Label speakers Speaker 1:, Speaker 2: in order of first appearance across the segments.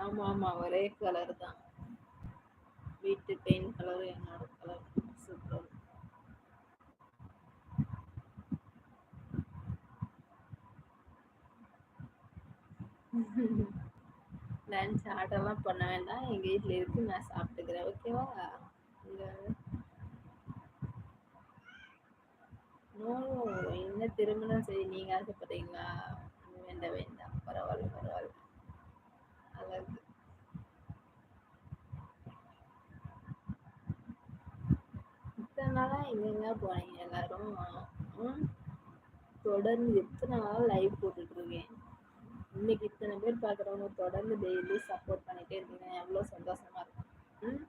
Speaker 1: ஆமா ஆமா. ஒரே கலர் தான். வீட்டு பெயிண்ட் கலர் என்னோட கலர் சூப்பர் லன்ச் ஆர்டர்லாம் பண்ண வேண்டாம். எங்கள் வீட்டில் இருக்கு. நான் சாப்பிட்டுக்கிறேன். ஓகேவா நோ என்ன திருமணம் சரி நீங்கள் ஆசைப்படுறீங்களா? வேண்டாம் வேண்டாம். பரவாயில்ல பரவாயில்ல அழகு இத்தனை நாளாக எங்கெங்க போனீங்க எல்லாரும். தொடர்ந்து எத்தனை நாள் லைவ் போட்டுட்டு இருக்கேன் இன்னைக்கு இத்தனை பேர் பார்க்குறவங்க தொடர்ந்து டெய்லி சப்போர்ட் பண்ணிட்டே இருக்கீங்க. எவ்வளோ சந்தோஷமா இருக்கும் ம்.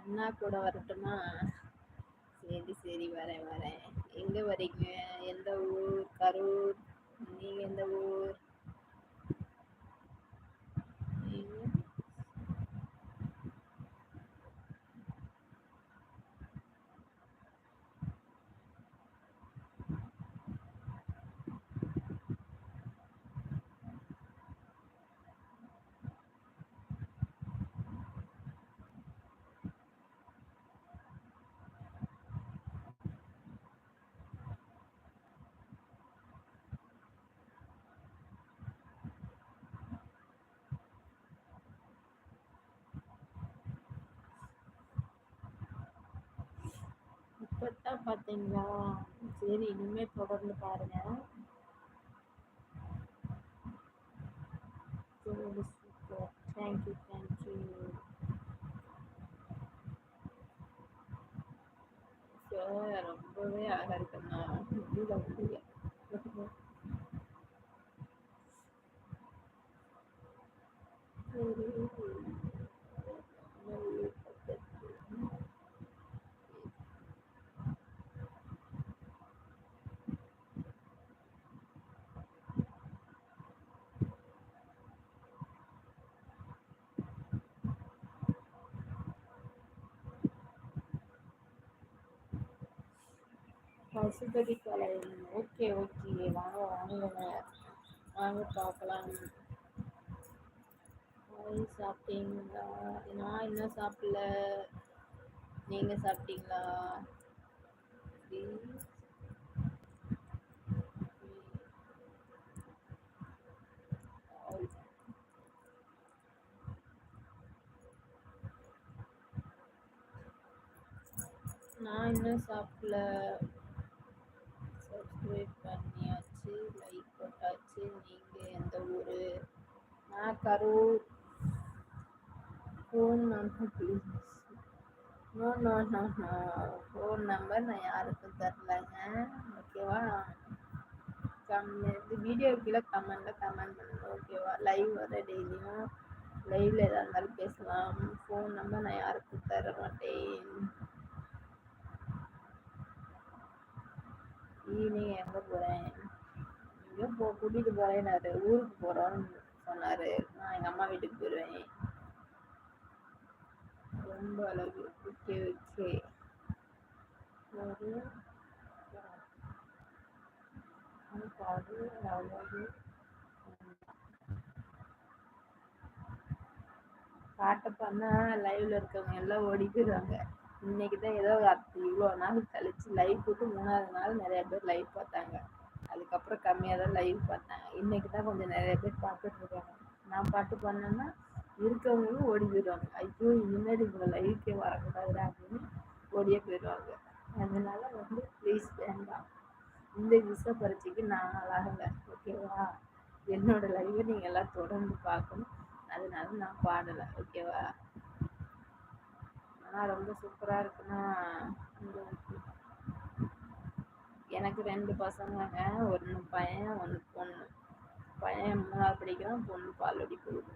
Speaker 1: அண்ணா கூட வரட்டுமா? சரி சரி வரேன் வரேன். எங்க வரீங்க? எந்த ஊர்? கரூர். நீங்க எந்த ஊர்? இப்பதான் பார்த்தீங்களா சரி இனிமே தொடர்ந்து பாருங்க. சரி சூப்பர் தேங்க்யூ தேங்க்யூ சார் ரொம்பவே அழகா இருக்குண்ணா பசுபதி கலை ஓகே ஓகே. வாங்க வாங்க. வாங்க பார்க்கலாம். சாப்பிட்டீங்களா? நான் இன்னும் சாப்பிடல. நீங்க சாப்பிட்டீங்களா? நான் இன்னும் சாப்பிடல. சப்ஸ்கிரைப் பண்ணியாச்சு லைக் போட்டாச்சு. நீங்கள் எந்த ஊர்? நான் Karur. Phone number please no no no no phone number நான் யாருக்கும் தரலைங்க. ஓகேவா கமெண்ட் வீடியோ கீழே கமெண்ட்டில் கமெண்ட் பண்ணுங்க ஓகேவா லைவ் வர டெய்லியும் லைவ்ல எதாக இருந்தாலும் பேசலாம். ஃபோன் நம்பர் நான் யாருக்கும் தர மாட்டேன். ஈவினிங் எங்கே போகிறேன் எங்கேயோ போ கூட்டிகிட்டு போகிறேன்னாரு ஊருக்கு போகிறோன்னு சொன்னார். நான் எங்கள் அம்மா வீட்டுக்கு போயிடுவேன் ரொம்ப அழகு. Okay okay. ஒரு பாடு அழகு பாட்டை பண்ணா லைவ்ல இருக்கவங்க எல்லாம் ஓடிக்கிறாங்க இன்னைக்கு தான் ஏதோ இவ்வளோ நாள் கழிச்சு லைவ் போட்டு மூணாவது நாள் நிறைய பேர் லைவ் பார்த்தாங்க. அதுக்கப்புறம் கம்மியாக தான் லைவ் பார்த்தாங்க. இன்னைக்கு தான் கொஞ்சம் நிறைய பேர் பார்த்துட்டு இருக்காங்க. நான் பாட்டு பண்ணேன்னா இருக்கவங்களும் ஓடி போயிடுவாங்க. ஐயோ இனிமேல் இவங்க லைவுக்கே வரக்கூடாது அப்படின்னு ஓடியே போயிடுவாங்க. அதனால வந்து ப்ளீஸ் வேண்டாம். இந்த விசா பரீட்சைக்கு நான் அழகலை ஓகேவா என்னோட லைவை நீங்கள் எல்லாம் தொடர்ந்து பார்க்கணும். அதனால நான் பாடலை. ஓகேவா ஆனால் ரொம்ப சூப்பராக இருக்குன்னா எனக்கு ரெண்டு பசங்கங்க. ஒன்று பையன் ஒன்று பொண்ணு. பையன் மூணாவது படிக்கிறான் பொண்ணு பால்வாடி போகுது.